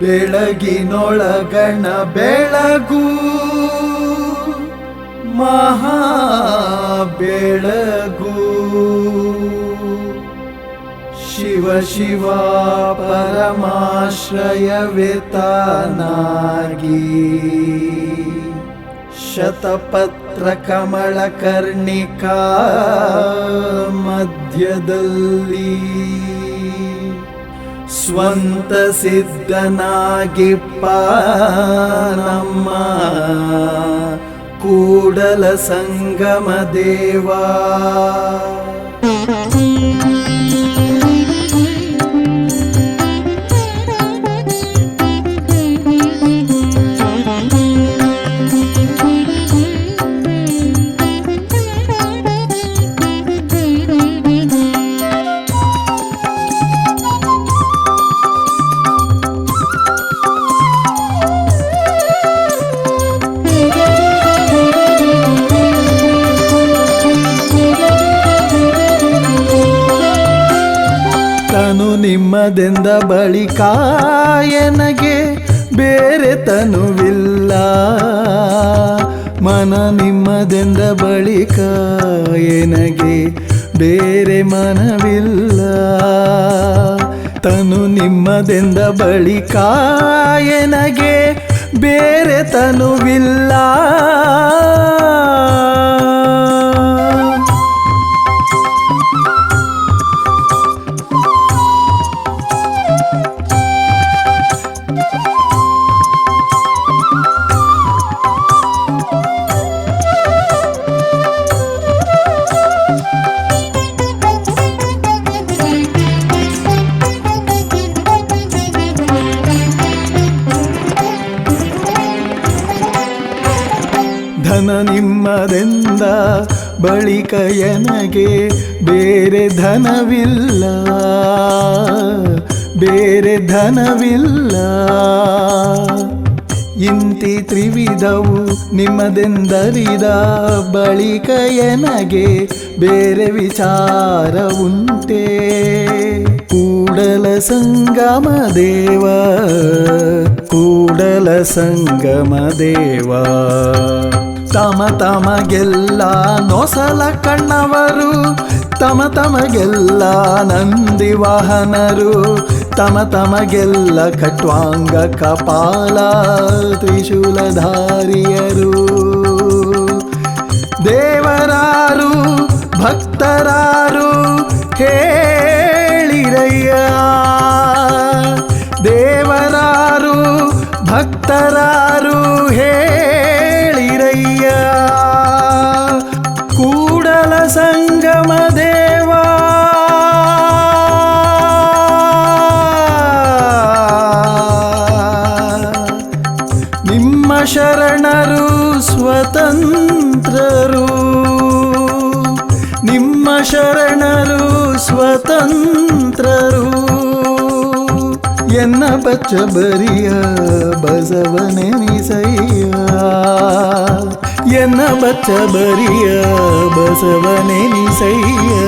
ಬೆಳಗಿನೊಳಗಣ ಬೆಳಗು ಮಹಾ ಬೆಳಗು ಶಿವ ಶಿವ ಪರಮಾಶ್ರಯವೇತನಾಗಿ ಶತಪತ್ರ ಕಮಲ ಕರ್ಣಿಕಾ ಮಧ್ಯದಲ್ಲಿ. ಸ್ವಂತ ಸಿದ್ಧನಾಗಿಪ್ಪ ನಮ್ಮ ಕೂಡಲ ಸಂಗಮ ದೇವಾ. ತನು ನಿಮ್ಮದೆಂದ ಬಳಿಕ ಎನಗೆ ಬೇರೆ ತನುವಿಲ್ಲ. ಮನ ನಿಮ್ಮದೆಂದ ಬಳಿಕ ಎನಗೆ ಬೇರೆ ಮನವಿಲ್ಲ. ತನು ನಿಮ್ಮದೆಂದ ಬಳಿಕ ಎನಗೆ ಬೇರೆ ತನುವಿಲ್ಲ. ಧನ ನಿಮ್ಮದೆಂದ ಬಳಿಕ ಎನಗೆ ಬೇರೆ ಧನವಿಲ್ಲ. ಬೇರೆ ಧನವಿಲ್ಲ. ಇಂತಿ ತ್ರಿವಿಧವು ನಿಮ್ಮದೆಂದರಿದ ಬಳಿಕ ಎನಗೆ ಬೇರೆ ವಿಚಾರ ಉಂಟೆ ಕೂಡಲ ಸಂಗಮ ದೇವ, ಕೂಡಲ ಸಂಗಮ ದೇವ. ತಮ ತಮಗೆಲ್ಲ ನೊಸಲ ಕಣ್ಣವರು, ತಮ ತಮಗೆಲ್ಲ ನಂದಿ ವಾಹನರು, ತಮ ತಮಗೆಲ್ಲ ಕಟ್ವಾಂಗ ಕಪಾಲ ತ್ರಿಶೂಲಧಾರಿಯರು. ದೇವರಾರು, ಭಕ್ತರಾರು ಹೇಳಿರಯ್ಯ ದೇವರಾರು, ಭಕ್ತರಾರು ಸ್ವತಂತ್ರರು. ನಿಮ್ಮ ಶರಣರು ಸ್ವತಂತ್ರರು. ಎನ್ನ ಬಚ್ಚ ಬರಿಯ ಬಸವನೆನಿಸಯ್ಯ. ಎನ್ನ ಬಚ್ಚ ಬರಿಯ ಬಸವನೆನಿಸಯ್ಯ.